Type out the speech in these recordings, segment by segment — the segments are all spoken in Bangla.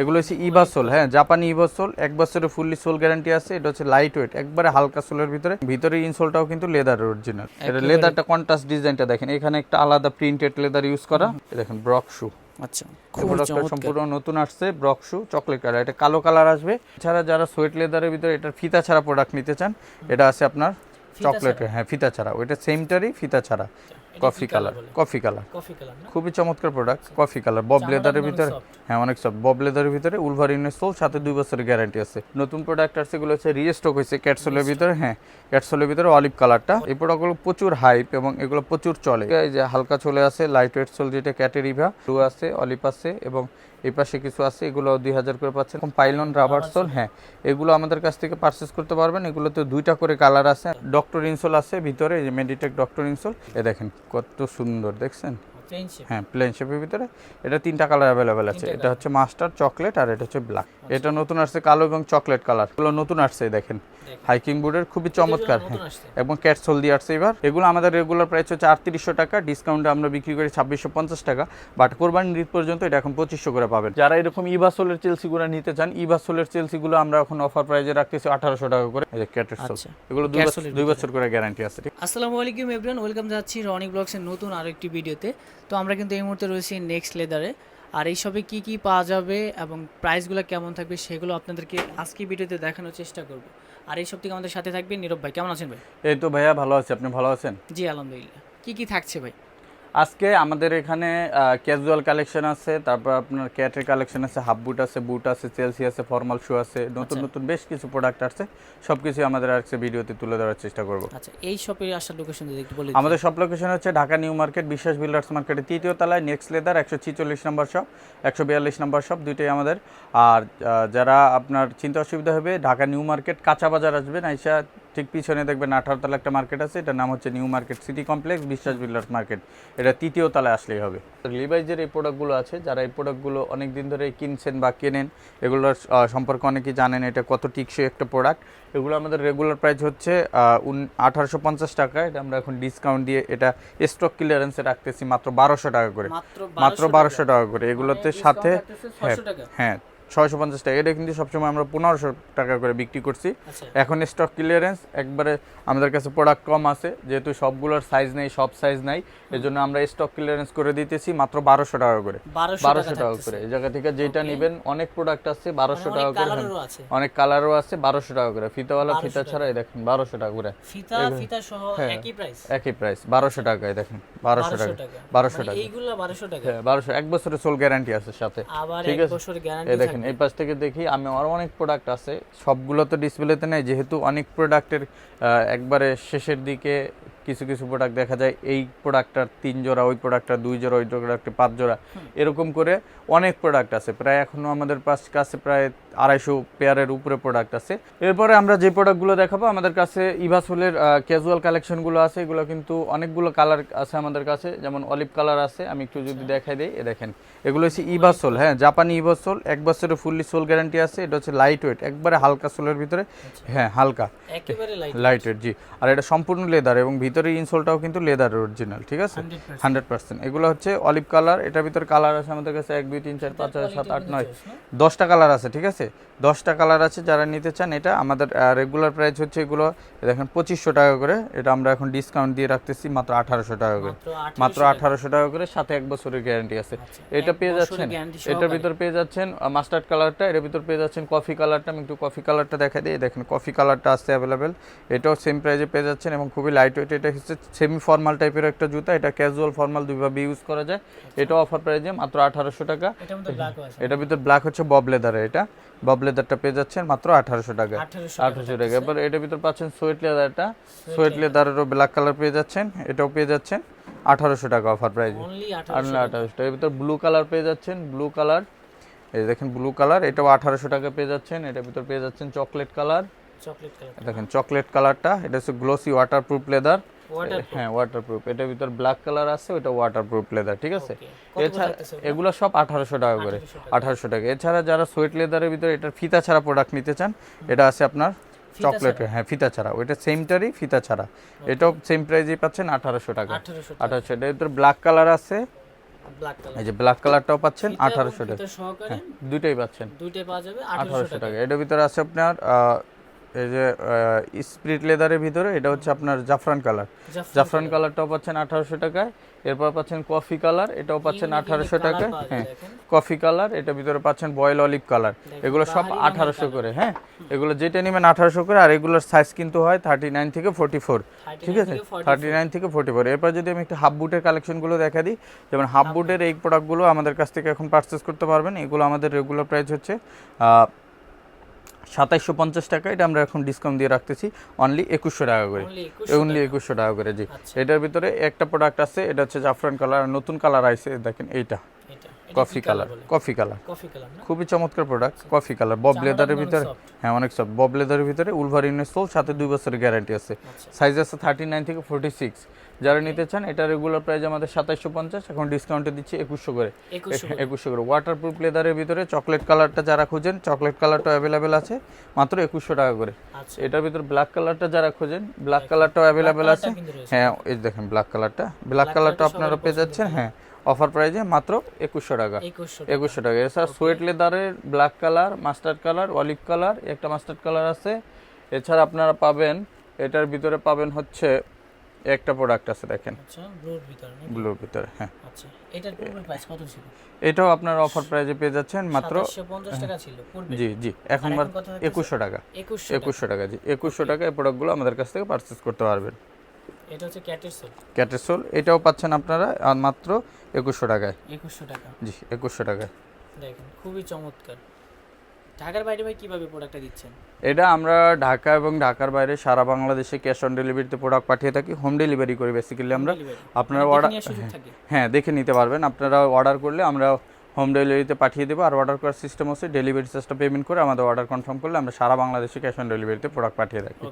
এগুলো হচ্ছে ইভাসোল হ্যাঁ জাপানি ইভাসোল এক বছরের ফুললি সোল গ্যারান্টি আছে এটা হচ্ছে লাইট ওয়েট একবারে হালকা সোলের ভিতরে। ভিতরে ইনসোলটাও কিন্তু লেদার অরিজিনাল এটা লেদারটা কন্ট্রাস্ট ডিজাইনটা দেখেন এখানে একটা আলাদা প্রিন্টেড লেদার ইউজ করা। দেখেন ব্রক শু আচ্ছা সম্পূর্ণ নতুন আসছে ব্রক শু চকলেট কালার এটা কালো কালার আসবে। এছাড়া যারা সোয়েট লেদারের ভিতরে এটা ফিতা ছাড়া প্রোডাক্ট নিতে চান এটা আছে আপনার ফিতা চকলেট হ্যাঁ ফিতা ছাড়া। ওইটা সেমটারই ফিতা ছাড়া। Coffee colour coffee colour coffee colour খুবই চমৎকার প্রোডাক্ট কফি কালার বব লেদারের ভিতরে। হ্যাঁ অনেক সব বব লেদারের ভিতরে উলভারিনের সোল সাথে দুই বছরের গ্যারান্টি আছে। নতুন প্রোডাক্ট আসছে এগুলো হচ্ছে রিস্টক হয়েছে ক্যাটসোলের ভিতরে হ্যাঁ ক্যাটসোলের ভিতরে অলিভ কালারটা এই প্রোডাক্টগুলো প্রচুর হাইপ এবং এগুলো প্রচুর চলে। এই যে হালকা চলে আছে লাইট ওয়েট সোল যেটা ক্যাটেরিভা ব্লু আছে অলিভ আছে এবং এই পাশে কিছু আছে এগুলো দুই হাজার করে পাচ্ছেন। পাইলন রাবার সোল হ্যাঁ এগুলো আমাদের কাছ থেকে পারচেস করতে পারবেন। এগুলোতে দুইটা করে কালার আছে। ডক্টর ইনসোল আছে ভিতরে যে মেডিটেক ডক্টর ইনসোল এ দেখেন কত সুন্দর দেখছেন? হ্যাঁ প্লেন শেপের ভিতরে। এটা তিনটা কালার অ্যাভেলেবেল আছে। এটা হচ্ছে মাস্টার চকলেট আর এটা হচ্ছে ব্ল্যাক এটা নতুন আসছে কালো এবং চকলেট কালার এগুলো নতুন আসছে দেখেন। হাইকিং বোর্ডের খুবই চমৎকার। হ্যাঁ। এবং ক্যাটসোল দিয়ে আসছে এবার। এগুলো আমাদের রেগুলার প্রাইস হচ্ছে আটত্রিশশো টাকা। ডিসকাউন্টে আমরা বিক্রি করি ছাব্বিশশো পঞ্চাশ টাকা। বাট কোরবানির ঈদ পর্যন্ত এটা এখন পঁচিশশো করে পাবেন। যারা এরকম ইভাসোলের চেলসিগুলো নিতে চান ইভাসোলের চেলসিগুলো আমরা এখন অফার প্রাইজে রাখতেছি আঠারোশো টাকা করে। এই যে ক্যাটসোল আচ্ছা। এগুলো দুই বছর করে গ্যারান্টি আছে আসসালামু আলাইকুম এভরিওয়ান ওয়েলকাম যাচ্ছি রনি ব্লগসের নতুন আরও একটি ভিডিওতে। তো আমরা কিন্তু এই মুহূর্তে রয়েছি নেক্সট লেদারে আর এই সবে কী কী পাওয়া যাবে এবং প্রাইসগুলো কেমন থাকবে সেগুলো আপনাদেরকে আজকে ভিডিওতে দেখানোর চেষ্টা করব। আর এই সব থেকে আমাদের সাথে থাকবে নীরব ভাই। কেমন আছেন ভাই? এই তো ভাইয়া ভালো আছি। আপনি ভালো আছেন? জি আলহামদুলিল্লাহ। কী কী থাকছে ভাই? আজকে আমাদের এখানে ক্যাজুয়াল কালেকশন আছে তারপর আপনার ক্যাটের কালেকশন আছে হাফ বুট আছে বুট আছে চেলসি আছে ফর্মাল শু আছে নতুন আচ্ছা। নতুন বেশ কিছু প্রোডাক্ট আছে সব কিছু আমাদের আজকে ভিডিওতে তুলে ধরার চেষ্টা করব। আচ্ছা এই শপের আসার লোকেশন যদি একটু বলে আমাদের সব লোকেশন হচ্ছে Dhaka new market Biswas builders মার্কেটের তৃতীয় তলায় নেক্সট লেদার একশো ছিচল্লিশ নম্বর শপ একশো বিয়াল্লিশ নম্বর শপ দুইটাই আমাদের। আর যারা আপনার চিন্তা অসুবিধা হবে ঢাকা নিউ মার্কেট কাঁচা বাজার আসবেন আইসা ঠিক পিছনে দেখবেন আঠারোতলা একটা মার্কেট আছে এটার নাম হচ্ছে new market city complex Biswas builders market এটা তৃতীয় তলায় আসলেই হবে। লিভাইজের এই প্রোডাক্টগুলো আছে যারা এই প্রোডাক্টগুলো অনেক দিন ধরে কিনছেন বা কেনেন এগুলোর সম্পর্কে অনেকেই জানেন এটা কত টিকসই একটা প্রোডাক্ট এগুলো আমাদের রেগুলার প্রাইস হচ্ছে আঠারোশো পঞ্চাশ টাকা। এটা আমরা এখন ডিসকাউন্ট দিয়ে এটা স্টক ক্লিয়ারেন্সে রাখতেছি মাত্র বারোশো টাকা করে। মাত্র বারোশো টাকা। করে। এগুলোতে মানে সাথে হ্যাঁ হ্যাঁ ছয়শো পঞ্চাশ টাকা। এটা কিন্তু সবসময় আমরা পনেরোশো টাকা করে বিক্রি করছি। আচ্ছা। এখন স্টক ক্লিয়ারেন্স একবারে আমাদের কাছে প্রোডাক্ট কম আছে যেহেতু সবগুলোর সাইজ নেই সব সাইজ নাই এজন্য আমরা স্টক ক্লিয়ারেন্স করে দিতেছি মাত্র বারোশো টাকা করে। বারোশো টাকা করে। এই জায়গা থেকে যেটা নেবেন অনেক প্রোডাক্ট আছে বারোশো টাকা করে হ্যাঁ। অনেক কালারও আছে বারোশো টাকা করে। ফিতাওয়ালা ফিতা ছাড়া দেখেন বারোশো টাকা করে। ফিতা ফিতা সহ হ্যাঁ। একই প্রাইস একই প্রাইস বারোশো টাকায় দেখেন বারোশো টাকা। বারোশো মানে টাকা এইগুলা বারোশো টাকা? হ্যাঁ বারোশো এক বছরের সোল গ্যারান্টি আছে সাথে। আবার ঠিক আছে। এই দেখেন এই পাশ থেকে দেখি আমি আরও অনেক প্রোডাক্ট আছে। সবগুলো তো ডিসপ্লেতে নেই যেহেতু অনেক প্রোডাক্টের একবারে শেষের দিকে কিছু কিছু প্রোডাক্ট দেখা যায়। এই প্রোডাক্টটার তিন জোড়া ওই প্রোডাক্টটা দুই জোড়া ওই প্রোডাক্টের পাঁচ জোড়া এরকম করে অনেক প্রোডাক্ট আছে। প্রায় এখনও আমাদের পাশ কাছে প্রায় আড়াইশো পেয়ারের উপরে প্রোডাক্ট আছে। এরপরে আমরা যে প্রোডাক্টগুলো দেখাবো আমাদের কাছে ইভাসোলের ক্যাজুয়াল কালেকশনগুলো আছে। এগুলো কিন্তু অনেকগুলো কালার আছে আমাদের কাছে। যেমন অলিভ কালার আছে। আমি একটু যদি দেখাই দিই এ দেখেন। এগুলো হচ্ছে ইভাসোল হ্যাঁ জাপানি ইভাসোল এক বছরের ফুললি সোল গ্যারান্টি আছে। এটা হচ্ছে লাইট ওয়েট একবারে হালকা সোলের ভিতরে। হ্যাঁ হালকা। লাইট ওয়েট জি। আর এটা সম্পূর্ণ লেদার এবং ভিতরে ইনসোলটাও কিন্তু লেদার অরিজিনাল ঠিক আছে? Hundred percent. এগুলো হচ্ছে অলিভ কালার এটার ভিতরে কালার আছে আমাদের কাছে এক দুই তিন চার পাঁচ ছয় সাত আট নয় দশটা কালার আছে ঠিক আছে? দশটা কালার আছে যারা নিতে চান এটা আমাদের রেগুলার প্রাইস হচ্ছে এগুলো দেখেন পঁচিশশো টাকা করে এটা আমরা এখন ডিসকাউন্ট দিয়ে রাখতেছি মাত্র আঠারোশো টাকা করে। মাত্র আঠারোশো টাকা। করে সাথে এক বছরের গ্যারান্টি আছে। এটা পেয়ে যাচ্ছেন এটার ভিতর পেয়ে যাচ্ছেন মাস্টার্ড কালারটা এর ভিতর পেয়ে যাচ্ছেন কফি কালারটা আমি একটু কফি কালারটা দেখা দিই দেখেন কফি কালারটা আছে অ্যাভেলেবেল এটাও সেম প্রাইজে পেয়ে যাচ্ছেন এবং খুবই লাইট ওয়েট এটা হচ্ছে সেমি ফর্মাল টাইপের একটা জুতা এটা ক্যাজুয়াল ফর্মাল দুইভাবে ইউজ করা যায় এটাও অফার প্রাইজে মাত্র আঠারোশো টাকা। এটার এটার ভিতর ব্ল্যাক হচ্ছে বব লেদারে এটা। বব লেদারটা পেয়ে যাচ্ছেন মাত্র আঠারোশো টাকা 1800 আঠারোশো টাকা এবার এটার ভিতর পাচ্ছেন সোয়েট লেদারটা সোয়েট লেদারেরও ব্ল্যাক কালার পেয়ে যাচ্ছেন এটাও পেয়ে যাচ্ছেন আঠারোশো টাকা অফার প্রাইস অনলি আঠারোশো টাকা। এর ভিতর ব্লু কালার পেয়ে যাচ্ছেন ব্লু কালার এই দেখেন ব্লু কালার এটাও আঠারোশো টাকা পেয়ে যাচ্ছেন এটার ভিতর পেয়ে যাচ্ছেন চকলেট কালার চকলেট কালার দেখেন চকলেট কালারটা এটা হচ্ছে গ্লোসি ওয়াটারপ্রুফ লেদার হ্যাঁ ওয়াটারপ্রুফ এটার ভিতর ব্ল্যাক কালার আছে ওটা ওয়াটারপ্রুফ লেদার ঠিক আছে? এছাড়া এগুলো সব আঠারোশো টাকা করে। আঠারোশো টাকা। এছাড়া যারা সোয়েট লেদারের ভিতরে এটার ফিতা ছাড়া প্রোডাক্ট নিতে চান এটা আছে আপনার চকলেট হ্যাঁ ফিতা ছাড়া। ওইটা সেমটারই ফিতা ছাড়া। এটাও সেম প্রাইজেই পাচ্ছেন আঠারোশো টাকা। আঠারোশো আঠারোশো এটার ব্ল্যাক কালার আছে। এই যে ব্ল্যাক কালারটাও পাচ্ছেন আঠারোশো টাকা। হ্যাঁ দুইটাই পাচ্ছেন। দুইটাই পাওয়া যাবে আঠারোশো টাকা। টাকা। এটার ভিতরে আছে আপনার এই যে স্প্রিট লেদারের ভিতরে এটা হচ্ছে আপনার জাফরান কালার। জাফরান কালারটাও পাচ্ছেন আঠারোশো টাকায় এরপর পাচ্ছেন কফি কালার এটাও পাচ্ছেন আঠারোশো টাকায়। হ্যাঁ কফি কালার এটার ভিতরে পাচ্ছেন বয়েল অলিভ কালার। এগুলো সব আঠারোশো করে হ্যাঁ এগুলো যেটা নেবেন আঠারোশো করে আর এগুলোর সাইজ কিন্তু হয় থার্টি নাইন থেকে ফোর্টি ফোর ঠিক আছে? থার্টি নাইন থেকে ফোর্টি ফোর এরপর যদি আমি একটু হাফ বুটের কালেকশনগুলো দেখা দিই যেমন হাফ বুটের এই প্রোডাক্টগুলো আমাদের কাছ থেকে এখন পারচেস করতে পারবেন এগুলো আমাদের রেগুলার প্রাইস হচ্ছে সাতাইশশো পঞ্চাশ টাকা এটা আমরা এখন ডিসকাউন্ট দিয়ে রাখতেছি। অনলি একুশশো টাকা করে। Only 2100 অনলি একুশশো টাকা করে জি। আচ্ছা। এটার ভিতরে একটা প্রোডাক্ট আছে এটা হচ্ছে জাফরান কালার নতুন কালার আইছে দেখেন এইটা। কফি কালার কফি কালার খুবই চমৎকার প্রোডাক্ট কফি কালার বব লেদারের ভিতরে হ্যাঁ অনেক সব বব লেদারের ভিতরে উলভারিনের সোল সাথে দুই বছরের গ্যারান্টি আছে। আচ্ছা। সাইজ আছে থার্টি নাইন থেকে ফোর্টি সিক্স যারা নিতে চান এটা রেগুলার প্রাইস আমাদের সাতাইশশো পঞ্চাশ এখন ডিসকাউন্টে দিচ্ছি একুশশো করে। একুশশো করে। ওয়াটার প্রুফ লেদারের ভিতরে চকলেট কালারটা যারা খুঁজেন চকলেট কালারটা অ্যাভেলেবেল আছে মাত্র একুশশো টাকা করে। আচ্ছা। এটার ভিতরে ব্ল্যাক কালারটা যারা খোঁজেন ব্ল্যাক কালারটাও অ্যাভেলেবেল আছে। হ্যাঁ এই দেখেন ব্ল্যাক কালারটা ব্ল্যাক কালারটা আপনারা পেয়ে যাচ্ছেন হ্যাঁ অফার প্রাইজে মাত্র একুশশো টাকা। একুশশো টাকা। এছাড়া সোয়েট লেদারের black colour mustard colour olive colour একটা মাস্টার্ড কালার আছে। এছাড়া আপনারা পাবেন এটার ভিতরে পাবেন হচ্ছে একটা প্রোডাক্ট আছে দেখেন। আচ্ছা ব্লুর ভিতরে ব্লুর ভিতরে হ্যাঁ। আচ্ছা এটার পূর্বের প্রাইস কত ছিল? এটাও আপনার অফার প্রাইজে পেয়ে যাচ্ছেন মাত্র সাতাশশো পঞ্চাশ টাকা ছিল পূর্বে। জি জি এখন আর মাত্র এখন কত থাকতেছে? একুশশো টাকা। একুশশো একুশশো টাকা জি একুশশো টাকা এই প্রোডাক্টগুলো আমাদের কাছ থেকে পারচেস করতে পারবেন। এটা হচ্ছে ক্যাটের সোল ক্যাটেসোল এটাও পাচ্ছেন আপনারা আর মাত্র একুশশো টাকায়। একুশশো টাকা। জি একুশশো টাকায়। দেখেন খুবই চমৎকার। ঢাকার বাইরে ভাই কীভাবে প্রোডাক্টটা দিচ্ছেন? এটা আমরা ঢাকা এবং ঢাকার বাইরে সারা বাংলাদেশে ক্যাশ অন ডেলিভারিতে প্রোডাক্ট পাঠিয়ে থাকি হোম ডেলিভারি করি বেসিক্যালি আমরা। আপনারা মানে অর্ডার নেওয়ার হ্যাঁ দেখে নিতে পারবেন। আপনারা অর্ডার করলে আমরা হোম ডেলিভারিতে পাঠিয়ে দেবো। আর অর্ডার করার সিস্টেম হচ্ছে ডেলিভারি চার্জটা পেমেন্ট করে আমাদের অর্ডার কনফার্ম করলে আমরা সারা বাংলাদেশে ক্যাশ অন ডেলিভারিতে প্রোডাক্ট পাঠিয়ে থাকি।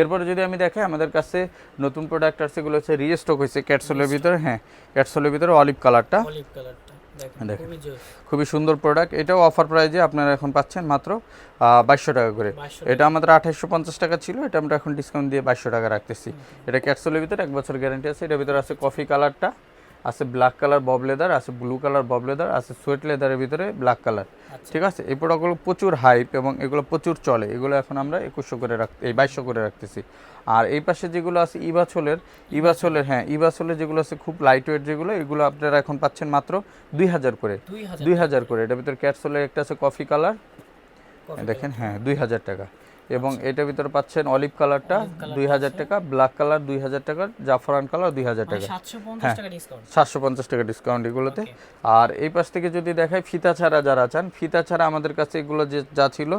এরপরে যদি আমি দেখাই আমাদের কাছে নতুন প্রোডাক্ট আছে সেগুলো হচ্ছে রিস্টক হয়েছে ক্যাটসোলের ভিতরে হ্যাঁ ক্যাটসোলের ভিতরে অলিভ কালারটা অলিভ কালারটা দেখেন। খুবই সুন্দর প্রোডাক্ট এটাও অফার প্রাইজে আপনারা এখন পাচ্ছেন মাত্র বাইশশো টাকা করে। এটা আমাদের আঠাইশশো পঞ্চাশ টাকা ছিল এটা আমরা এখন ডিসকাউন্ট দিয়ে বাইশশো টাকা রাখতেছি। এটা ক্যাটসোলের ভিতরে এক বছর গ্যারান্টি আছে এটার ভিতরে আছে কফি কালারটা আছে ব্ল্যাক কালার বব লেদার আছে ব্লু কালার বব লেদার আছে সোয়েট লেদারের ভিতরে ব্ল্যাক কালার আচ্ছা। ঠিক আছে? এই প্রোডাক্টগুলো প্রচুর হাইপ এবং এগুলো প্রচুর চলে। এগুলো এখন আমরা একুশশো করে রাখতে এই বাইশশো করে রাখতেছি। আর এই পাশে যেগুলো আছে ইবাছলের ইবাছলের হ্যাঁ ইবাছলের যেগুলো আছে খুব লাইট ওয়েট যেগুলো এগুলো আপনারা এখন পাচ্ছেন মাত্র দুই হাজার করে। দুই হাজার। করে। এটার ভিতরে ক্যাটসোলের একটা আছে কফি কালার দেখেন হ্যাঁ দুই হাজার টাকা। এবং এটার ভিতরে পাচ্ছেন অলিভ কালারটা দুই হাজার টাকা ব্ল্যাক কালার দুই হাজার টাকা জাফরান কালার দুই হাজার মানে টাকা। হ্যাঁ। সাতশো পঞ্চাশ টাকা ডিসকাউন্ট এগুলোতে। আর এই পাশ থেকে যদি দেখায় ফিতা ছাড়া যারা চান ফিতা ছাড়া আমাদের কাছে এগুলো যে যা ছিল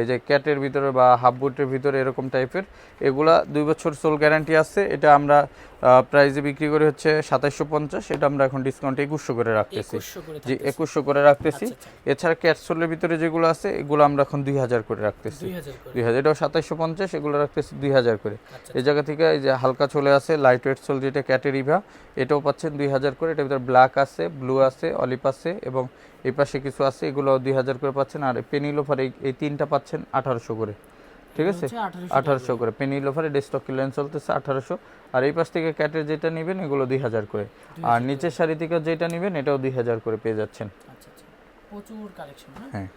এই যে ক্যাটের ভিতরে বা হাফ বুটের ভিতরে এরকম টাইপের এগুলা দুই বছর সোল গ্যারান্টি আছে। এটা আমরা প্রাইজে বিক্রি করে হচ্ছে সাতাইশশো পঞ্চাশ এটা আমরা এখন ডিসকাউন্ট একুশশো করে রাখতেছি। জি একুশশো করে রাখতেছি। আচ্ছা, আচ্ছা। এছাড়া ক্যাটসোলের ভিতরে যেগুলো আছে এগুলো আমরা এখন দুই হাজার করে রাখতেছি। দুই হাজার এটাও সাতাইশশো পঞ্চাশ এগুলো রাখতেছি দুই হাজার করে। আচ্ছা এই জায়গা থেকে এই যে হালকা চলে আসে লাইট ওয়েট সোল যেটা ক্যাটেরিভা এটাও পাচ্ছেন দুই হাজার করে এটার ভিতরে ব্ল্যাক আছে ব্লু আছে অলিভ আছে এবং এই পাশে কিছু আছে এগুলো দুই হাজার করে পাচ্ছেন আর পেনিলোফার এই এই তিনটা পাচ্ছেন আঠারোশো করে। ঠিক আছে? হচ্ছে 1800 আঠারোশো করে। পেনিলোফারে ডেস্টক ক্লিয়ারেন্স চলতেছে আঠারোশো আর এই পাশ থেকে ক্যাটের যেটা নেবেন এগুলো দুই হাজার করে আর নিচের শাড়ি থেকে যেটা নেবেন এটাও দুই হাজার করে পেয়ে যাচ্ছেন। আচ্ছা আচ্ছা। প্রচুর কালেকশন হ্যাঁ।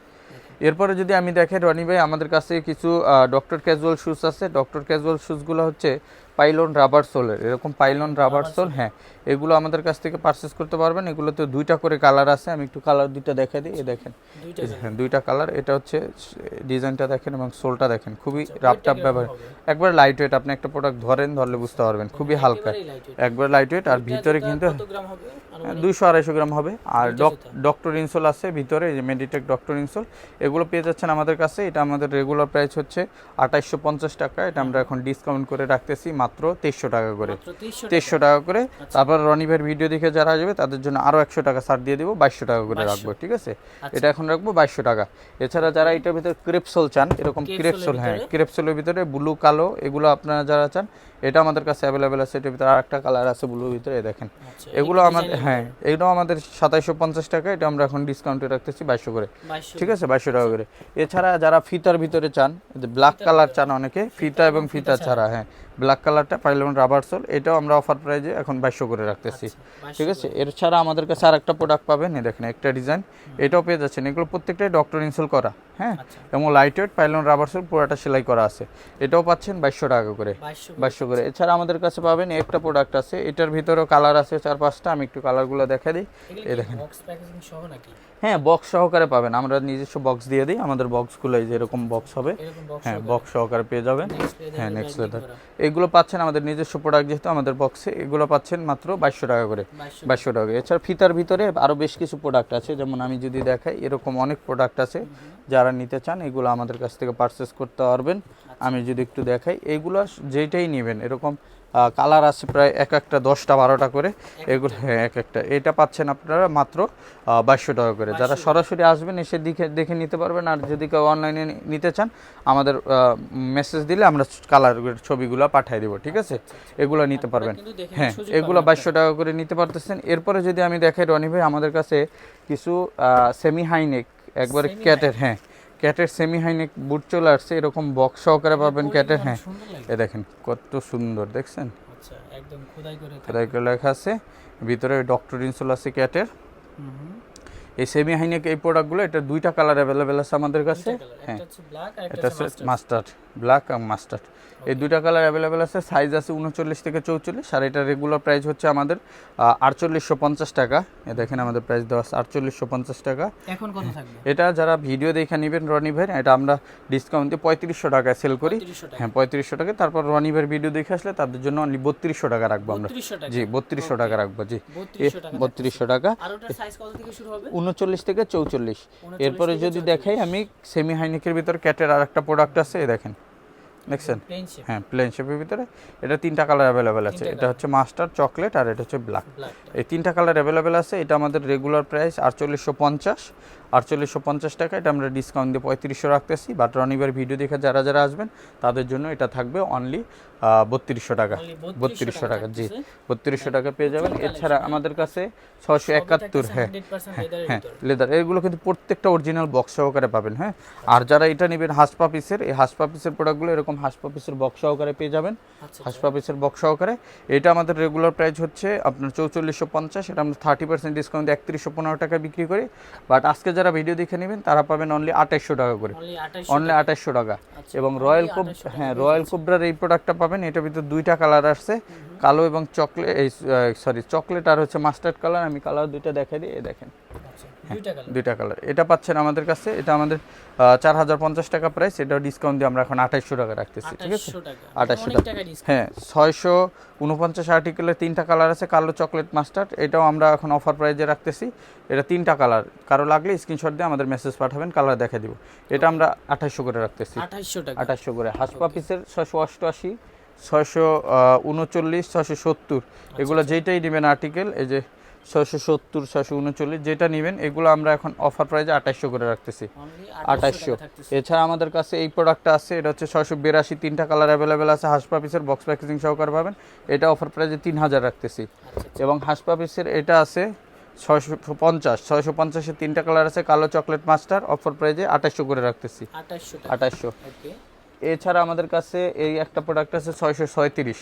এরপরে যদি আমি দেখে, রনি ভাই, আমাদের কাছে কিছু ডক্টর ক্যাজুয়াল শুজ আছে। ডক্টর ক্যাজুয়াল শুজগুলো হচ্ছে পাইলন রাবার সোলের এরকম পাইলন রাবার সোল হ্যাঁ এগুলো আমাদের কাছ থেকে পারচেস করতে পারবেন। এগুলোতে দুইটা করে কালার আছে আমি একটু কালার দুইটা দেখা দিই এ দেখেন। দুইটা হ্যাঁ দুইটা কালার এটা হচ্ছে ডিজাইনটা দেখেন এবং সোলটা দেখেন খুবই আচ্ছা, রাপ ব্যবহার। একবার লাইট ওয়েট আপনি একটা প্রোডাক্ট ধরেন ধরলে বুঝতে পারবেন খুবই হালকা। একবার লাইট ওয়েট আর ভিতরে কিন্তু আনুমানিক? দুইশো আড়াইশো গ্রাম হবে। আর। ডক্টর ইনসোল আছে ভিতরে যে মেডিটেক ডক্টর ইনসোল এগুলো পেয়ে যাচ্ছেন আমাদের কাছে। এটা আমাদের রেগুলার প্রাইস হচ্ছে আঠাইশশো পঞ্চাশ টাকা। এটা আমরা এখন ডিসকাউন্ট করে রাখতেছি। মাত্র তেইশশো টাকা করে। মাত্র 2300 তেইশশো টাকা করে। তারপর রনি ভাইয়ের ভিডিও দেখে যারা আসবে তাদের জন্য আরও একশো টাকা ছাড় দিয়ে দেবো বাইশশো টাকা করে রাখব ঠিক আছে? আচ্ছা। এটা এখন রাখব বাইশশো টাকা। এছাড়া যারা এটার ভিতরে ক্রেপসোল চান এরকম ক্রেপসোল হ্যাঁ? ক্রেপসোলের ভিতরে ব্লু কালো এগুলো আপনারা যারা চান এটা আমাদের কাছে অ্যাভেলেবেল আছে এটার ভিতরে আরেকটা কালার আছে ব্লুর ভিতরে দেখেন। আচ্ছা এগুলো আমাদের হ্যাঁ এগুলো আমাদের সাতাইশশো পঞ্চাশ টাকা এটা আমরা এখন ডিসকাউন্টে রাখতেছি বাইশশো করে। ঠিক আছে বাইশশো টাকা করে। এছাড়া যারা ফিতার ভিতরে চান ব্ল্যাক কালার চান অনেকে ফিতা এবং ফিতা ছাড়া হ্যাঁ ব্ল্যাক কালারটা পাইলেন রাবার সোল এটাও আমরা অফার প্রাইজে এখন বাইশশো করে রাখতেছি। ঠিক আছে এর ছাড়া আমাদের কাছে আর একটা প্রোডাক্ট পাবেন দেখেন একটা ডিজাইন এটাও পেয়ে যাচ্ছেন। এগুলো প্রত্যেকটাই ডক্টর ইনসোল করা হ্যাঁ আচ্ছা। এবং light weight pylon rubber sole পুরোটা সেলাই করা আছে। এটাও পাচ্ছেন বাইশশো টাকা করে। বাইশশো করে। এছাড়া আমাদের কাছে পাবেন একটা প্রোডাক্ট আছে এটার ভিতরেও কালার আছে চার পাঁচটা আমি একটু কালারগুলো দেখা দিই। এই দেখেন। হ্যাঁ বক্স সহকারে পাবেন। আমরা নিজস্ব বক্স দিয়ে দিই আমাদের বক্সগুলো এই যে এরকম বক্স হবে। হ্যাঁ বক্স সহকারে পেয়ে যাবেন। হ্যাঁ নেক্সট লেদার এগুলো পাচ্ছেন আমাদের নিজস্ব প্রোডাক্ট যেহেতু আমাদের বক্সে এগুলো পাচ্ছেন মাত্র বাইশশো টাকা করে। বাইশশো বাইশশো টাকা এছাড়া ফিতার ভিতরে আরও বেশ কিছু প্রোডাক্ট আছে যেমন আমি যদি দেখাই এরকম অনেক প্রোডাক্ট আছে। যারা নিতে চান এগুলো আমাদের কাছ থেকে পারচেস করতে পারবেন। আমি যদি একটু দেখাই এগুলো যেটাই নেবেন এরকম কালার আছে প্রায় এক একটা দশটা বারোটা করে। এগুলো হ্যাঁ এক একটা। এটা পাচ্ছেন আপনারা মাত্র বাইশশো টাকা করে। যারা সরাসরি আসবেন এসে দেখে দেখে নিতে পারবেন। আর যদি কেউ অনলাইনে নিতে চান আমাদের মেসেজ দিলে আমরা কালার ছবিগুলো পাঠিয়ে দেবো ঠিক আছে? এগুলো নিতে পারবেন। হ্যাঁ এগুলো বাইশশো টাকা করে নিতে পারতেছেন। এরপরে যদি আমি দেখাই রনি ভাই আমাদের কাছে কিছু সেমি হাইনেক একবারে ক্যাটের হ্যাঁ ক্যাটের সেমি হাইনেক বুট চলে আসছে এরকম বক্স সহকারে পাবেন ক্যাটের হ্যাঁ। এ দেখেন কত সুন্দর দেখছেন? আচ্ছা একদম খোদাই করে লেখা আছে ভিতরে ডক্টর ইনসোল আছে ক্যাটের। এই সেমি হাইনেক এই প্রোডাক্টগুলো এটা দুইটা কালার অ্যাভেলেবেল আছে আমাদের কাছে। একটা হচ্ছে ব্ল্যাক আর এটা হচ্ছে মাস্টার্ড ব্ল্যাক আর মাস্টার্ড এই দুইটা কালার অ্যাভেলেবেল আছে সাইজ আছে উনচল্লিশ থেকে চৌচল্লিশ আর এটা রেগুলার প্রাইস হচ্ছে আমাদের আটচল্লিশশো পঞ্চাশ টাকা। দেখেন আমাদের প্রাইস দেওয়া আছে আটচল্লিশশো পঞ্চাশ টাকা। এখন কত থাকবে? এটা যারা ভিডিও দেখে নেবেন রনি ভাই এটা আমরা ডিসকাউন্ট দিয়ে পঁয়ত্রিশশো টাকায় সেল করি। হ্যাঁ পঁয়ত্রিশশো টাকা। তারপর রনি ভাইয়ের ভিডিও দেখে আসলে তাদের জন্য অনলি বত্রিশশো টাকা রাখব আমরা। জি বত্রিশশো টাকা রাখব জি। 3200 টাকা বত্রিশশো টাকা। আর ওটার সাইজ কত থেকে শুরু হবে? উনচল্লিশ থেকে চৌচল্লিশ। এরপরে যদি দেখাই আমি সেমি হাইনিকের ভিতর ক্যাটের আর একটা প্রোডাক্ট আছে এই দেখেন। দেখছেন? হ্যাঁ প্লেন শেপের ভিতরে। এটা তিনটা কালার অ্যাভেলেবেল আছে। এটা হচ্ছে মাস্টার চকলেট আর এটা হচ্ছে ব্ল্যাক ব্ল্যাক এই তিনটা কালার অ্যাভেলেবেল আছে। এটা আমাদের রেগুলার প্রাইস আটচল্লিশশো পঞ্চাশ। আটচল্লিশশো পঞ্চাশ টাকা। এটা আমরা ডিসকাউন্ট দিয়ে পঁয়ত্রিশশো রাখতেছি। বাট রনিবার ভিডিও দেখে যারা যারা আসবেন তাদের জন্য এটা থাকবে অনলি বত্রিশশো টাকা। বত্রিশশো টাকা জি। বত্রিশশো টাকা পেয়ে যাবেন। এছাড়া আমাদের কাছে ছশো একাত্তর হ্যাঁ 100% হ্যাঁ লেদার এগুলো কিন্তু প্রত্যেকটা অরিজিনাল বক্স সহকারে পাবেন হ্যাঁ। আর যারা এটা নেবেন হাসপা পিসের এই হাসপা পিসের প্রোডাক্টগুলো এরকম হাসপা পিসের বক্স সহকারে পেয়ে যাবেন। আচ্ছা হাসপা পিসের বক্স সহকারে। এটা আমাদের রেগুলার প্রাইস হচ্ছে আপনার চৌচল্লিশশো পঞ্চাশ এটা আমরা থার্টি পার্সেন্ট ডিসকাউন্ট একত্রিশশো পনেরো টাকা বিক্রি করি। বাট আজকে যারা ভিডিও দেখে নেবেন তারা পাবেন অনলি আঠাইশশো টাকা করে। অনলি 2800 অনলি আঠাইশশো টাকা। আচ্ছা, এবং রয়্যাল কোব হ্যাঁ রয়্যাল কোবরার এই প্রোডাক্টটা পাবেন এটার ভিতরে দুইটা কালার আসছে। কালো এবং চকলেট এই সরি চকলেট আর হচ্ছে মাস্টার্ড কালার। আমি কালার দুইটা দেখাই দিই এই দেখেন। আচ্ছা দুইটা কালার। এটা পাচ্ছেন আমাদের কাছে। এটা আমাদের চার হাজার পঞ্চাশ টাকা প্রাইস এটা ডিসকাউন্ট দিয়ে আমরা এখন আঠাইশশো টাকা রাখতেছি ঠিক আছে? 2800 টাকা। 2800 অনেক টাকা। টাকা ডিসকাউন্ট হ্যাঁ ছয়শো উনপঞ্চাশ আর্টিকেলের তিনটা কালার আছে কালো চকলেট মাস্টার্ড। এটাও আমরা এখন অফার প্রাইজে রাখতেছি। এটা তিনটা কালার। কারও লাগলে স্ক্রিনশট দিয়ে আমাদের মেসেজ পাঠাবেন কালার দেখা দিব। এটা আমরা আঠাইশশো করে রাখতেছি। 2800 টাকা। করে। হাসপা পিসের ছয়শো অষ্টআশি। ছয়শো উনচল্লিশ ছয়শো সত্তর। এগুলো যেইটাই নেবেন আর্টিকেল এই যে ছয়শো সত্তর ছয়শো উনচল্লিশ যেটা নেবেন এগুলো আমরা এখন অফার প্রাইজে আঠাশশো করে রাখতেছি। আঠাশশো 2800 টাকা থাকতেছে এছাড়া আমাদের কাছে এই প্রোডাক্টটা আছে এটা হচ্ছে ছয়শো বিরাশি তিনটা কালার অ্যাভেলেবেল আছে হাসপা পিসের বক্স প্যাকেজিং সহকার পাবেন। এটা অফার প্রাইজে তিন হাজার রাখতেছি। আচ্ছা এবং হাসপা পিসের এটা আছে ছয়শো পঞ্চাশ ছয়শো পঞ্চাশের তিনটা কালার আছে কালো চকলেট মাস্টার অফার প্রাইজে আঠাশশো করে রাখতেছি। 2800 টাকা। আঠাশশো ওকে এছাড়া আমাদের কাছে এই একটা প্রোডাক্ট আছে ছয়শো ছয়ত্রিশ।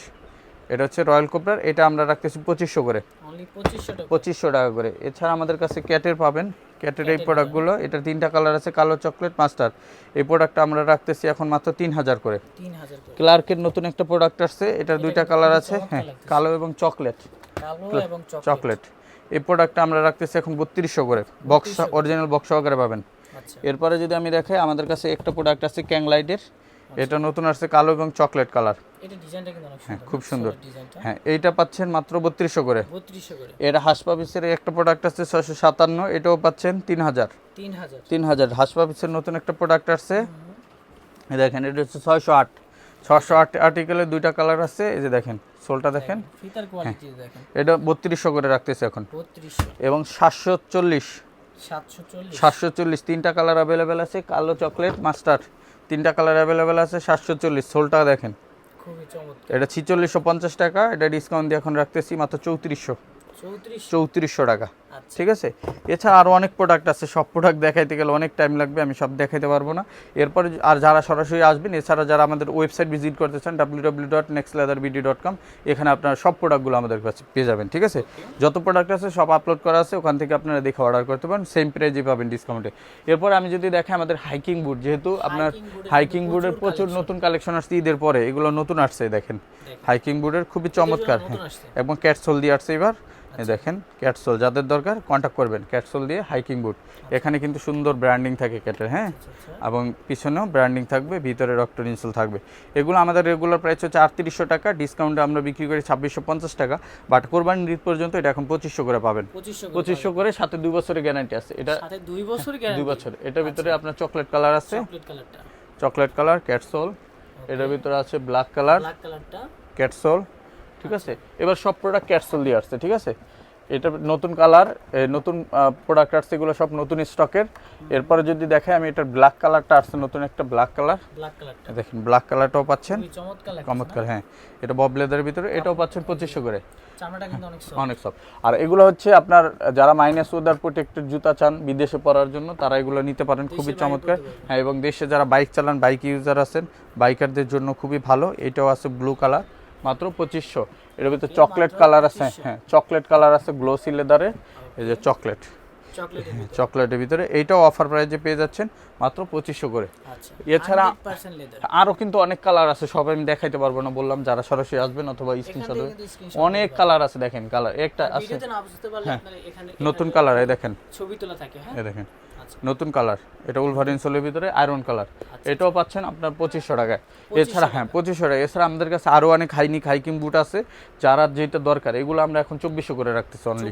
এটা হচ্ছে রয়্যাল কোবরার এটা আমরা রাখতেছি পঁচিশশো করে। অনলি 2500 টাকা। পঁচিশশো টাকা করে। এছাড়া আমাদের কাছে ক্যাটের পাবেন। ক্যাটের এই প্রোডাক্টগুলো এটা তিনটা কালার আছে কালো চকলেট মাস্টার এই প্রোডাক্টটা আমরা রাখতেছি এখন মাত্র তিন হাজার করে। 3000 ক্লার্কের নতুন একটা প্রোডাক্ট আসছে এটার দুইটা কালার আছে হ্যাঁ কালো এবং চকলেট চকলেট এই প্রোডাক্টটা আমরা রাখতেছি এখন বত্রিশশো করে। বক্স অরিজিনাল বক্স সহকারে পাবেন। আচ্ছা। এরপরে যদি আমি দেখাই আমাদের কাছে একটা প্রোডাক্ট আছে ক্যাং লাইটের এটা নতুন আসছে কালো এবং চকলেট কালার। এটা ডিজাইনটা কিন্তু অনেক সুন্দর হ্যাঁ, খুব সুন্দর। হ্যাঁ এইটা পাচ্ছেন মাত্র বত্রিশশো করে। 3200 করে। এটা হাসপাপিসের একটা প্রোডাক্ট আছে ছয়শো সাতান্ন এটাও পাচ্ছেন তিন হাজার। 3000 তিন হাজার। হাসপাপিসের নতুন একটা প্রোডাক্ট আসছে। দেখেন এটা হচ্ছে ছয়শো আট। ছয়শো আট আর্টিকেলের দুইটা কালার আছে। এই যে দেখেন সোলটা দেখেন। ফিতার কোয়ালিটি দেখেন। এটা বত্রিশশো করে রাখতেছে এখন। 3200 এবং সাতশো চল্লিশ। 740 সাতশো চল্লিশ তিনটা কালার অ্যাভেলেবেল আছে। কালো চকলেট মাস্টার তিনটা কালার অ্যাভেলেবেল আছে সাতশো চল্লিশ সোলটা দেখেন। এটা ছিচল্লিশশো পঞ্চাশ টাকা এটা ডিসকাউন্ট দিয়ে এখন রাখতেছি মাত্র চৌত্রিশশো। চৌত্রিশ চৌত্রিশশো টাকা। ঠিক আছে? এছাড়া আরও অনেক প্রোডাক্ট আছে সব প্রোডাক্ট দেখাইতে গেলে অনেক টাইম লাগবে আমি সব দেখাইতে পারব না। এরপরে আর যারা সরাসরি আসবেন এছাড়া যারা আমাদের ওয়েবসাইট ভিজিট করতে চান W W dot next leather BD dot com এখানে আপনারা সব প্রোডাক্টগুলো আমাদের কাছে পেয়ে যাবেন ঠিক আছে? যত প্রোডাক্ট আছে সব আপলোড করা আছে ওখান থেকে আপনারা দেখে অর্ডার করতে পারেন সেম প্রাইজে পাবেন ডিসকাউন্টে এরপর আমি যদি দেখাই আমাদের হাইকিং বুট যেহেতু আপনার হাইকিং বুটের প্রচুর নতুন কালেকশন আসছে ঈদের পরে এগুলো নতুন আসছে দেখেন। হাইকিং বুটের খুবই চমৎকার হ্যাঁ। এবং ক্যাটসোল দিয়ে আসছে এবার। দেখেন ক্যাটসোল যাদের দরকার কন্ট্যাক্ট করবেন। ক্যাটসোল দিয়ে হাইকিং বুট এখানে কিন্তু সুন্দর ব্র্যান্ডিং থাকে ক্যাটের হ্যাঁ? আচ্ছা এবং পিছনেও ব্র্যান্ডিং থাকবে ভিতরে রক্টর ইনসোল থাকবে। এগুলো আমাদের রেগুলার প্রাইস হচ্ছে আটত্রিশশো টাকা ডিসকাউন্টে আমরা বিক্রি করি ছাব্বিশশো পঞ্চাশ টাকা। বাট কোরবানির ঈদ পর্যন্ত এটা এখন পঁচিশশো করে পাবেন। পঁচিশশো করে সাথে দুই বছরের গ্যারান্টি আছে। এটা দুই বছর দুই বছর। এটার ভিতরে আপনার চকলেট কালার আছে। চকলেট কালার ক্যাটসোল এটার ভিতরে আছে ব্ল্যাক কালার ক্যাটসোল ঠিক আছে? এবার সব প্রোডাক্ট ক্যাটসোল দিয়ে আসছে ঠিক আছে? এটা নতুন কালার নতুন প্রোডাক্ট আসছে এগুলো সব নতুন স্টকের এরপরে যদি দেখে আমি এটার ব্ল্যাক কালারটা আসছে নতুন একটা ব্ল্যাক কালার দেখেন ব্ল্যাক কালারটাও পাচ্ছেন। চমৎকার হ্যাঁ। এটা বব লেদারের ভিতরে এটাও পাচ্ছেন পঁচিশশো করে। অনেক সব আর এগুলো হচ্ছে আপনার যারা মাইনাস ওয়েদার প্রোটেক্টেড জুতা চান বিদেশে পরার জন্য তারা এগুলো নিতে পারেন খুবই চমৎকার। হ্যাঁ এবং দেশে যারা বাইক চালান বাইক ইউজার আছেন বাইকারদের জন্য খুবই ভালো। এটাও আছে ব্লু কালার মাত্র পঁচিশশো। এর ভিতরে চকলেট কালার আছে 2500 হ্যাঁ চকলেট কালার আছে গ্লোসি লেদারে এই যে চকলেট। চকলেটের ভিতরে। ভিতরে। এইটাও অফার প্রাইজে পেয়ে যাচ্ছেন মাত্র পঁচিশশো করে। আচ্ছা এছাড়া- আরও কিন্তু অনেক কালার আছে সব আমি দেখাইতে পারব না বললাম যারা সরাসরি আসবেন অথবা স্ক্রিনশট অনেক কালার আছে দেখেন কালার একটা আছে। এখানে নতুন কালার দেখেন। ছবি তোলা থাকে হ্যাঁ? এই দেখেন। নতুন কালার এটা উলভারিন সোলের ভিতরে আয়রন কালার এটাও পাচ্ছেন আপনার পঁচিশশো টাকায়। এছাড়া হ্যাঁ পঁচিশশো টাকা। এছাড়া আমাদের কাছে আরও অনেক হাইনিক হাইকিং বুট আছে যারা যেটা দরকার এগুলো আমরা এখন চব্বিশশো করে রাখতেছি অনলি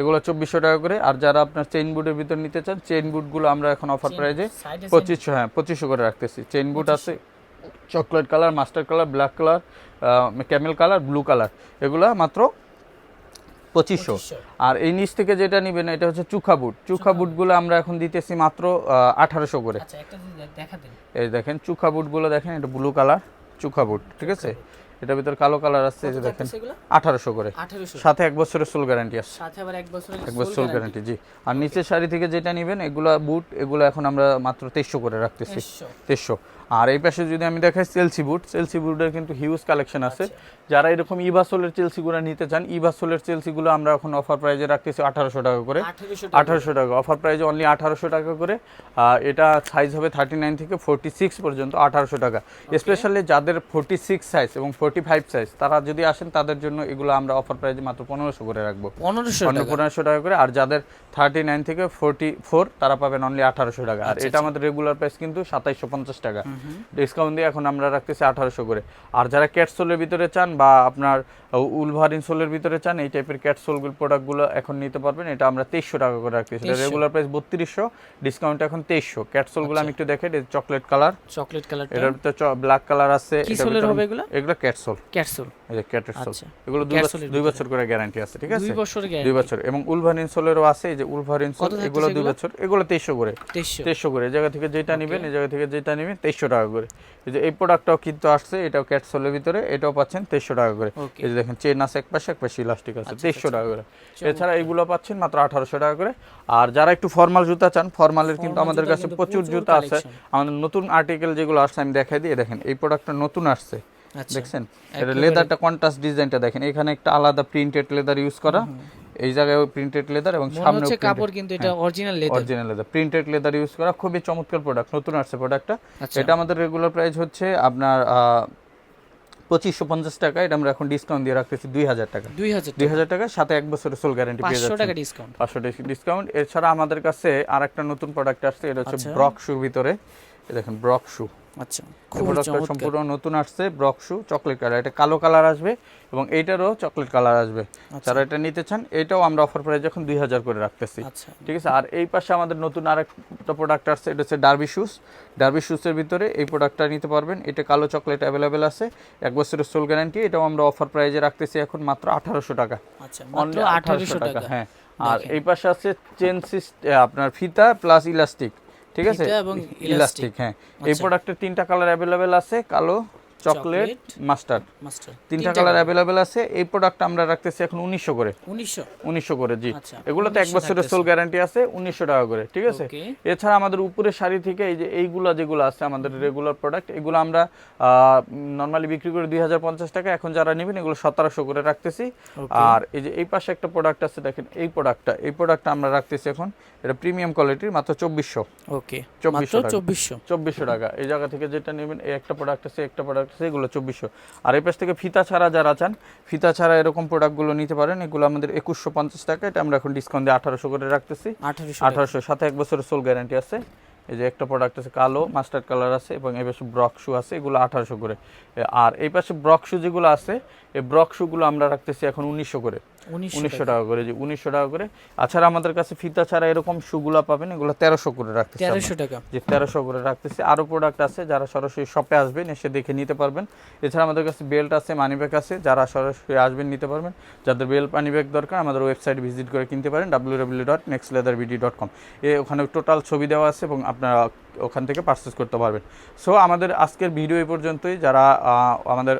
এগুলো চব্বিশশো টাকা করে। আর যারা আপনার চেইন বুটের ভিতর নিতে চান চেইন বুটগুলো আমরা এখন অফার প্রাইজে পঁচিশশো হ্যাঁ পঁচিশশো করে রাখতেছি। চেইন বুট আছে chocolate colour mustard colour black colour camel colour blue colour এগুলো মাত্র পঁচিশশো। আর এই নিচ থেকে যেটা নিবেন এটা হচ্ছে চুখা বুট। চুখা বুটগুলো আমরা এখন দিতেছি মাত্র আঠারোশো করে। আচ্ছা এই দেখেন চুখা বুটগুলো দেখেন এটা ব্লু কালার চুখা বুট ঠিক আছে? এটার ভিতরে কালো কালার আছে যে দেখেন আঠারোশো করে। সাথে এক বছরের সোল গ্যারান্টি আছে। সাথে আবার এক বছর গ্যারান্টি জি। আর নিচের শাড়ি থেকে যেটা নেবেন এগুলা বুট এগুলো এখন আমরা মাত্র তেইশশো করে রাখতেছি। তেইশশো। আর এই পাশে যদি আমি দেখাই চেলসি বুট চেলসি বুটের কিন্তু হিউজ কালেকশন আছে। যারা এরকম ইবাসোলের চেলসিগুলো নিতে চান ইবাসোলের চেলসিগুলো আমরা এখন অফার প্রাইজে রাখতেছি আঠারোশো টাকা করে। আঠারোশো টাকা। অফার প্রাইজে অনলি আঠারোশো টাকা করে। এটা সাইজ হবে থার্টি নাইন থেকে ফোরটি সিক্স পর্যন্ত আঠারোশো টাকা। স্পেশালি যাদের ফোরটি সিক্স সাইজ এবং ফোরটি ফাইভ সাইজ তারা যদি আসেন তাদের জন্য এগুলো আমরা অফার প্রাইজে মাত্র পনেরোশো করে রাখব। পনেরোশো পনেরোশো টাকা করে। আর যাদের থার্টি নাইন থেকে ফোরটি ফোর তারা পাবেন অনলি আঠারোশো টাকা। আর এটা আমাদের রেগুলার প্রাইস কিন্তু সাতাইশশো পঞ্চাশ টাকা। ডিসকাউন্ট দিয়ে এখন আমরা রাখতেছি আঠারোশো করে। আর যারা ক্যাটসোলের ভিতরে চান বা আপনার উলভারিন সোলের ভিতরে চান এই টাইপের ক্যাটসোলগুলো প্রোডাক্টগুলো এখন নিতে পারবেন। এটা আমরা তেইশশো টাকা করে রাখতেছি। এটা রেগুলার প্রাইস বত্রিশশো ডিসকাউন্ট এখন তেইশশো। ক্যাটসোলগুলো আমি একটু দেখে চকলেট কালার চকলেট কালার এটার ভিতরে ব্ল্যাক কালার আছে। কি সোলের হবে এগুলো? ক্যাটসোল ক্যাপসুল এই যে ক্যাটসোল আচ্ছা। এগুলো দুই বছর দুই বছর করে গ্যারান্টি আছে ঠিক আছে? দুই বছর দুই বছর। এবং উলভারিন সোলেরও আছে এই যে উলভারিন সোল এগুলো দুই বছর। এগুলো তেইশশো করে। তেইশশো। করে। এই জায়গা থেকে যেটা নেবেন এই জায়গা থেকে যেটা নেবেন তেইশশো টাকা করে। এই যে এই প্রোডাক্টটাও কিন্তু আসছে এটাও ক্যাটসোলের ভিতরে এটাও পাচ্ছেন তেইশশো টাকা করে। এই যে দেখেন চেন আছে এক পাশে এক পাশে ইলাস্টিক আছে আচ্ছা, তেইশশো আচ্ছা। টাকা করে এছাড়া এইগুলো পাচ্ছেন মাত্র আঠারোশো টাকা করে। আর যারা একটু ফর্মাল জুতা চান ফর্মালের কিন্তু আমাদের কাছে প্রচুর জুতা আছে। আমাদের নতুন আর্টিকেল যেগুলো আসছে আমি দেখাই দিয়ে দেখেন এই প্রোডাক্টটা নতুন আসছে। আচ্ছা দেখছেন? এটা লেদারটা কন্ট্রাস্ট ডিজাইনটা দেখেন। এখানে একটা আলাদা প্রিন্টেড লেদার ইউজ করা। এই জায়গায় প্রিন্টেড লেদার এবং সামনে হচ্ছে কাপড় কিন্তু এটা original leather original leather printed leather use করা। খুবই চমৎকার প্রোডাক্ট নতুন আসছে প্রোডাক্টটা আচ্ছা। এটা আমাদের রেগুলার প্রাইস হচ্ছে আপনার পঁচিশশো পঞ্চাশ টাকা। এটা আমরা এখন ডিসকাউন্ট দিয়ে রাখতেছি দুই হাজার টাকা। দুই হাজার দুই হাজার টাকা। সাথে এক বছরের সোল গ্যারান্টি পেয়ে যাচ্ছে টাকা ডিসকাউন্ট পাঁচশো ডিসকাউন্ট এছাড়া আমাদের কাছে আর একটা নতুন প্রোডাক্ট আসছে। এটা হচ্ছে আচ্ছা। ব্রক শুর ভিতরে। এই দেখেন ব্রক শু আচ্ছা খুব চমৎকার। সম্পূর্ণ নতুন আসছে ব্রক শু চকলেট কালার এটা কালো কালার আসবে এবং এইটারও চকলেট কালার আসবে। আচ্ছা। যারা এটা নিতে চান এটাও আমরা অফার প্রাইস এখন দুই হাজার করে রাখতেছি। আচ্ছা। ঠিক আছে? আর এই পাশে আমাদের নতুন আরেকটা প্রোডাক্ট আসছে এটা হচ্ছে ডার্বি শুজ ডার্বি শুজের ভিতরে এই প্রোডাক্টটা নিতে পারবেন। এটা কালো চকলেট অ্যাভেলেবেল আছে এক বছরের সোল গ্যারান্টি এটাও আমরা অফার প্রাইজে রাখতেছি এখন মাত্র আঠারোশো টাকা। আচ্ছা আঠারোশো টাকা হ্যাঁ। আর এই পাশে আছে চেন আপনার ফিতা প্লাস ইলাস্টিক ঠিক আছে? এবং ইলাস্টিক হ্যাঁ। এই আচ্ছা। প্রোডাক্টের তিনটা কালার অ্যাভেলেবেল আছে কালো চকলেট মাস্টার্ড। মাস্টার তিনটা কালার অ্যাভেলেবেল আছে। এই প্রোডাক্ট আমরা রাখতেছি এখন উনিশশো করে। উনিশশো। করে জি। আচ্ছা, এগুলোতে এক বছরের সোল গ্যারান্টি আছে উনিশশো টাকা করে ঠিক আছে? এছাড়া আমাদের উপরের শাড়ি থেকে এই যে এইগুলা যেগুলো আছে আমাদের রেগুলার প্রোডাক্ট এগুলো আমরা নর্মালি বিক্রি করে দুই হাজার পঞ্চাশ টাকা। এখন যারা নেবেন এগুলো সতেরোশো করে রাখতেছি। আর এই যে এই পাশে একটা প্রোডাক্ট আছে দেখেন এই প্রোডাক্টটা এই প্রোডাক্টটা আমরা রাখতেছি এখন এটা প্রিমিয়াম কোয়ালিটির মাত্র চব্বিশশো। ওকে 2400 মাত্র টাকা। চব্বিশশো। চব্বিশশো টাকা। এই জায়গা থেকে যেটা নেবেন এই একটা প্রোডাক্ট আছে একটা প্রোডাক্ট আছে এগুলো চব্বিশশো। আর এই পাশ থেকে ফিতা ছাড়া যারা চান ফিতা ছাড়া এরকম প্রোডাক্টগুলো নিতে পারেন এগুলো আমাদের একুশশো পঞ্চাশ টাকা। এটা আমরা এখন ডিসকাউন্ট দিয়ে আঠারোশো করে রাখতেছি। আঠারোশো আঠারোশো সাথে এক বছরের সোল গ্যারান্টি আছে। এই যে একটা প্রোডাক্ট আছে কালো মাস্টার্ড কালার আছে এবং এই পাশে ব্রক শু আছে এগুলো আঠারোশো করে। আর এই পাশে ব্রক শু যেগুলো আছে এই ব্রক শুগুলো আমরা রাখতেছি এখন উনিশশো করে। উনিশশো টাকা। করে জি উনিশশো টাকা করে। আছাড়া আমাদের কাছে ফিতা ছাড়া এরকম শুগুলা পাবেন এগুলো তেরোশো করে রাখতেছি তেরোশো টাকা। যে তেরোশো করে রাখতেছি। আরও প্রোডাক্ট আছে যারা সরাসরি শপে আসবেন এসে দেখে নিতে পারবেন। এছাড়া আমাদের কাছে বেল্ট আছে মানি ব্যাগ আছে যারা সরাসরি আসবেন নিতে পারবেন। যাদের বেল্ট মানি ব্যাগ দরকার আমাদের ওয়েবসাইট ভিজিট করে কিনতে পারেন W W dot next leather BD dot com এ ওখানে টোটাল ছবি দেওয়া আছে এবং আপনারা ওখান থেকে পারচেস করতে পারবেন। সো আমাদের আজকের ভিডিও এই পর্যন্তই। যারা আমাদের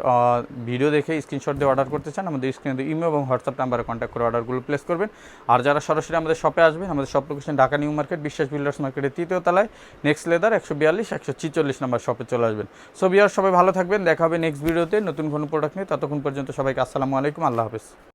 ভিডিও দেখে স্ক্রিনশট দিয়ে অর্ডার করতে চান, আমাদের স্ক্রিনে ইমেল এবং হোয়াটসঅ্যাপ নাম্বারে কন্ট্যাক্ট করে অর্ডারগুলো প্লেস করবেন। আর যারা সরাসরি আমাদের শপে আসবেন, আমাদের shop location Dhaka new market, Biswas builders মার্কেটের তৃতীয় তলায় নেক্সট লেদার একশো বিয়াল্লিশ, একশো ছিচল্লিশ নাম্বার শপে চলে আসবেন। সো বিয়ার সবাই ভালো থাকবেন। দেখা হবে নেক্সট ভিডিওতে নতুন কোনো প্রোডাক্ট নিয়ে। ততক্ষণ পর্যন্ত সবাইকে আসসালামু আলাইকুম। আল্লাহ হাফেজ।